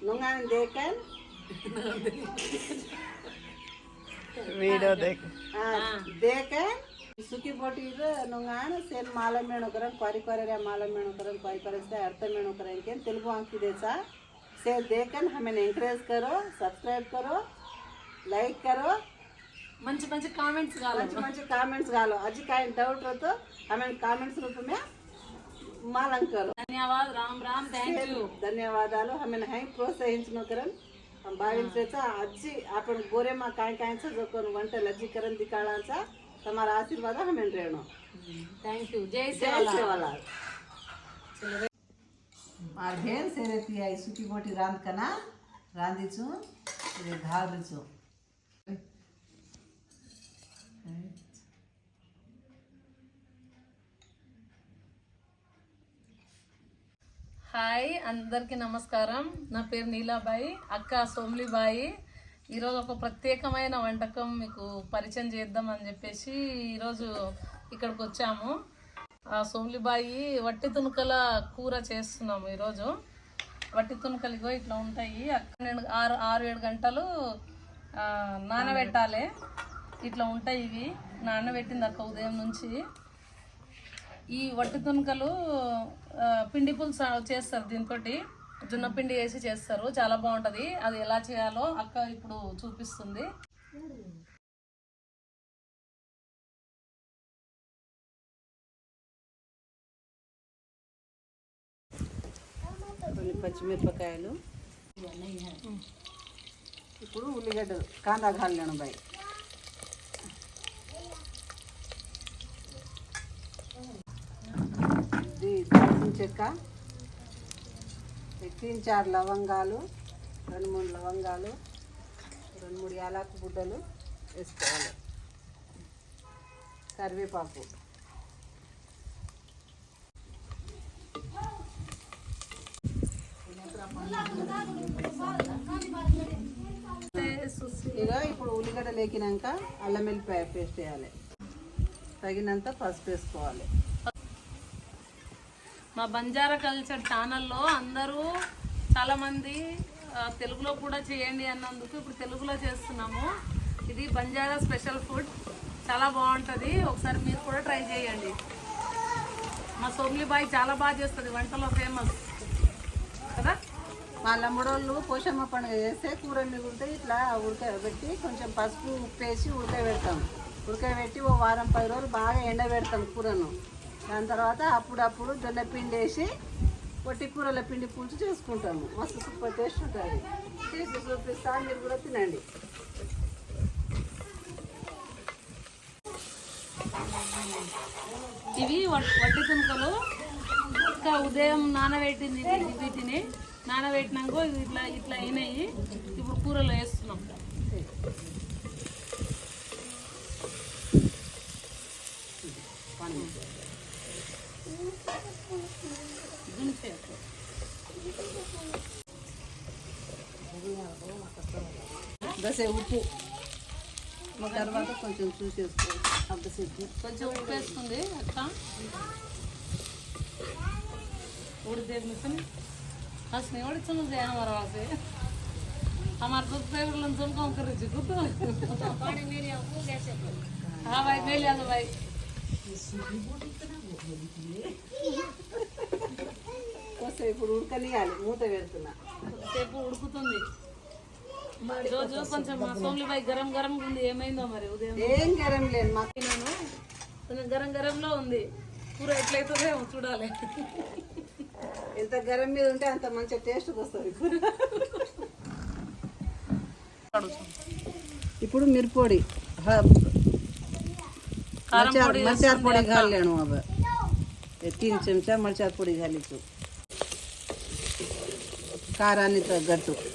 Nungandekel? Video देख देखे ಸುಖಿ ಬೋಟಿ ಇದು ನುಂಗಾಣ ಸೇನ್ ಮಾಲ ಮೇಣಕರನ್ ಕ್ವಾರಿ ಕ್ವಾರರ ಮಾಲ ಮೇಣಕರನ್ ಕ್ವಾರಿ ಕ್ವಾರಸ್ತೆ ಅರ್ಥ ಮೇಣಕರ ಇಂಕೇನ್ ತೆಲುಗು ಹಾಕಿದೆ ಸಾ से देखन हमें एंकरेज करो सब्सक्राइब करो लाइक करो మంచి మంచి కామెంట్స్ కావాలి మంచి మంచి కామెంట్స్ కావాలి అజీ కాయ డౌట్ తో హమెంట్ కామెంట్స్ రూపమే मालंकर धन्यवाद राम राम थैंक यू धन्यवादाలు हमें है प्रोत्साहित करन हम भाविंचेचा आजी आपण गोरे मा काय कायचा जो कोण वंट लजी करन दिकाळाचा તમારા આશીર્વાદ હમેન રહેણો થેન્ક યુ જય સેવાલાલ માર બેન સેરેતી આઈ સુકી મોટી રાંધ કના રાંધી છું ઘાલ છું హాయ్ అందరికీ నమస్కారం. నా పేరు నీలాబాయి అక్క సోమ్లిబాయి. ఈరోజు ఒక ప్రత్యేకమైన వంటకం మీకు పరిచయం చేద్దాం అని చెప్పేసి ఈరోజు ఇక్కడికి వచ్చాము. ఆ సోమ్లిబాయి వట్టి తునుకల కూర చేస్తున్నాము ఈరోజు. వట్టి తునుకలు ఇగో ఇట్లా ఉంటాయి. అక్కడ నేను ఆరు ఆరు ఏడు గంటలు నానబెట్టాలి. ఇట్లా ఉంటాయి ఇవి. నానబెట్టింది అక్క ఉదయం నుంచి ఈ వట్టి తునకలు పిండి పులుసు చేస్తారు దీంతో జొన్న పిండి వేసి చేస్తారు. చాలా బాగుంటది. అది ఎలా చేయాలో అక్క ఇప్పుడు చూపిస్తుంది. పచ్చిమిరపకాయలు. ఇప్పుడు ఉల్లిగడ్డ కాందా घालలేను బాయ్ దాల్చిన చెక్క ఎక్కించారు చార్ లవంగాలు రెండు మూడు లవంగాలు రెండు మూడు యాలకు గుడ్డలు వేసుకోవాలి. కరివేపాకు. ఇక ఇప్పుడు ఉల్లిగడ్డ లేకినాక అల్లం వెల్లిపాయ పేస్ట్ వేయాలి. తగినంత పసుపు వేసుకోవాలి. మా బంజారా కల్చర్ ఛానల్లో అందరూ చాలామంది తెలుగులో కూడా చేయండి అన్నందుకు ఇప్పుడు తెలుగులో చేస్తున్నాము. ఇది బంజారా స్పెషల్ ఫుడ్. చాలా బాగుంటుంది. ఒకసారి మీరు కూడా ట్రై చేయండి. మా సోమ్లిబాయి చాలా బాగా చేస్తుంది వంటలో ఫేమస్ కదా? వాళ్ళ లంబడోళ్ళు పోషమ్మ పండుగ చేస్తే కూర మిగులితే ఇట్లా ఉడకబెట్టి కొంచెం పసుపు ఉప్పు వేసి ఉడకబెడతాం. ఉడకబెట్టి ఓ వారం పది రోజులు బాగా ఎండబెడతాం కూరను. దాని తర్వాత అప్పుడప్పుడు జొన్నపిండి వేసి పొట్టి కూరల పిండి పులుసు చేసుకుంటాము. మస్తు సూపర్ టేస్ట్ ఉంటుంది. చేసి చూపిస్తా మీరు కూడా తినండి. ఇవి వడ్డి వడ్డీ తునుకలు ఇంకా ఉదయం నానబెట్టింది ఇది వీటిని. నానబెట్టినాక ఇవి ఇట్లా ఇట్లా అయినాయి. ఇప్పుడు కూరలో వేస్తున్నాం. తర్వాత కొంచెం చూసేసుకోవాలి అంతసేపు కొంచెం ఉప్పు వేస్తుంది అక్క उड़ते मिशन हंसने उड़ी सुन दे हमारा वहाँ से हमारे तो फेवरेट लंचन कौन कर रही थी तो पानी मेरे आपको कैसे हाँ भाई मैं लिया दो भाई కొంచెం ఇప్పుడు ఉడకనియాలి మూత పెడుతున్నా సేపు ఉడుకుతుంది రోజు కొంచెం మా సోమ్లి బాయ్ గరం గరం ఉంది ఏమైందో మరి ఉదయం ఏం గరం లేదు మాకు నేను కొంచెం గరం గరంలో ఉంది కూర ఎట్లయితుందో ఏమో చూడాలి ఎంత గరం మీద ఉంటే అంత మంచి టేస్ట్ వస్తుంది కూర ఇప్పుడు మిరపొడి मरचार पोड़ी घाल लेणो अब ये तीन चमचा मरचार पोड़ी घालीचो काराने तगट्टू ఇప్పుడు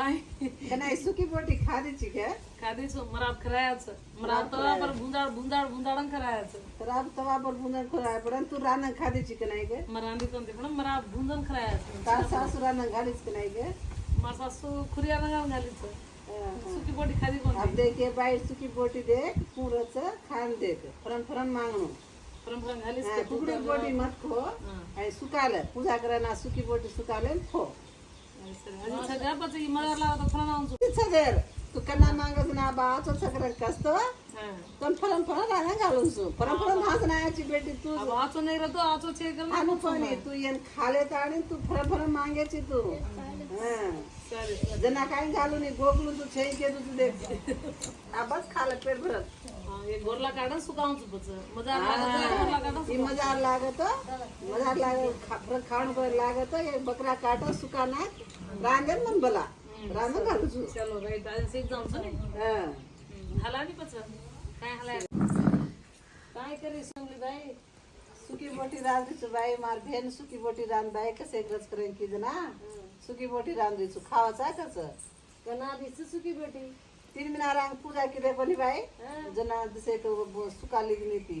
सुकी बोटी खादीची काय खादीचं मराब करायचं मराब तवापर भुंदाळ भुंदाळ भुंदाळन करायचं राब तवापर भुंदण कराय पडन तू रानं खादीची का नाही गे? मरांदी कोणते पण मराब भुंदण करायचं तार सासू रानं घालीच का नाही गे? मार सासू खुर्या रंगावर घालीचं. सुकी बोटी खादी कोणती? दे के बाहेर सुकी बोटी दे पुरच खान दे फरन फरन मागणू. फरन फरन घालीच तुकडे बोटी मत खो. आणि सुकाल. पूजा करायला सुकी बोटी सुकाले खो. सगळं. तुकडा मागत ना बाळाचं सगळं कसत पण फरम फरम राहणार घालून सु. फरम बेटी तू. आचो नाही राहतो आचो छे कर आणि पण तू येन खाले तर आणि तू फरम फरम मागायची तू. जना काही घालू नाही गोगलू तू छे के तू दे बस पेट भरत. गोरला काढा सुकावून मजार लागत मजार लागत खाण पर लागत हे बकरा काट सुकाना रांगेन मन बला रांग घालू तू चलो राईट आणि सीट जाऊन चल. हला नाही पच काय हलाय? काय करी समली बाई? सुकी बोटी रांधीचू बाई मार भेन. सुकी बोटी रांध बाई कसे ग्रज करेन की जना सुकी बोटी रांधीचू खावाचा कस कना दिसू सुकी बेटी तीन मिना रांग पूजा केले कोणी बाई. जना दिसे तो सुकाली नी ती.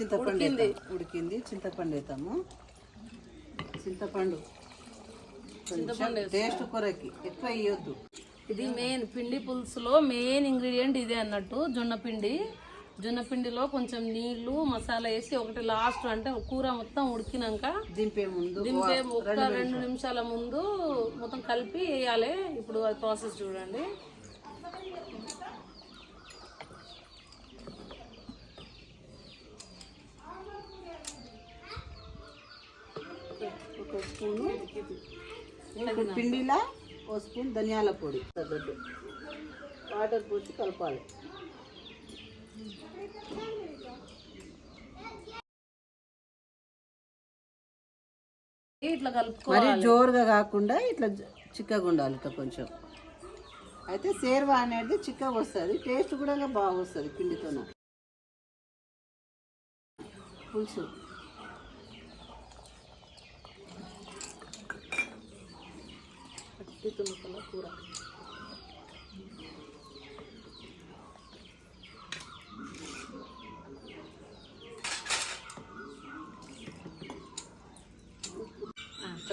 చింతపండు. ఉడికింది. చింతపండు వేద్దాము. చింతపండు టేస్ట్ కొరకి. ఎక్కువ వేయొద్దు ఇది మెయిన్ పిండి పులుసులో మెయిన్ ఇంగ్రీడియంట్ ఇదే అన్నట్టు జొన్న పిండి. జొన్న పిండిలో కొంచెం నీళ్ళు మసాలా వేసి ఒకటి లాస్ట్ అంటే కూర మొత్తం ఉడికినాక దింపే ముందు దింపే ఒక్క రెండు నిమిషాల. ముందు మొత్తం కలిపి వేయాలి. ఇప్పుడు ప్రాసెస్ చూడండి ఒక స్పూను ఇప్పుడు పిండిలా ఓ స్పూన్ ధనియాల పొడి. తగ్గట్టు వాటర్ పోసి కలపాలి. ఇట్లా కలుపుకో మరి జోరుగా కాకుండా ఇట్లా చిక్కగా ఉండాలి ఇట్లా కొంచెం. అయితే సేర్వా అనేది చిక్కగా వస్తుంది. టేస్ట్ కూడా బాగా వస్తుంది పిండితోన. పులుసు. పట్టి కూర.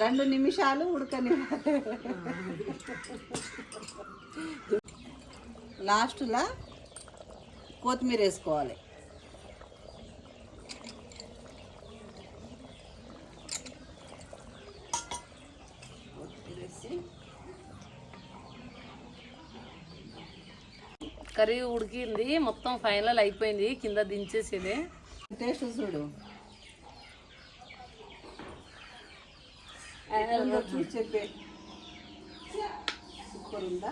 రెండు నిమిషాలు ఉడకని లాస్ట్లో కొత్తిమీర వేసుకోవాలి. కర్రీ ఉడికింది మొత్తం ఫైనల్ అయిపోయింది కింద దించేసేది టేస్ట్ చూడు ఉందో చూసి చెప్పే సూపర్ ఉందా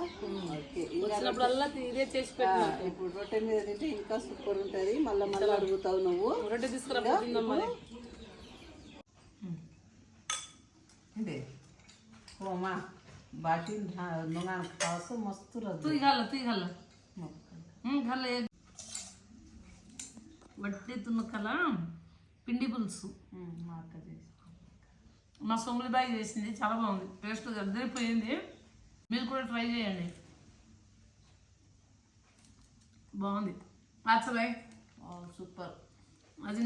ఓకే ఇంకా వచ్చినప్పుడల్లా ఇదే చేసి ఆ, పెట్టిన ఇప్పుడు రొట్టె మీద తింటే ఇంకా సూపర్ ఉంటుంది మళ్ళీ మళ్ళీ అడుగుతావు నువ్వు రొట్టె తీసుకురా తిందాం మరి दे हो मा बाटी नुंगा खावस मस्त रह तू घाल तू घाल కళ వడ్డెత్తున్న కల పిండి పులుసు మా అక్క చేసి మా చేసింది చాలా బాగుంది టేస్ట్ అద్దరిపోయింది మీరు కూడా ట్రై చేయండి. బాగుంది. నచ్చబాయ్ సూపర్ అది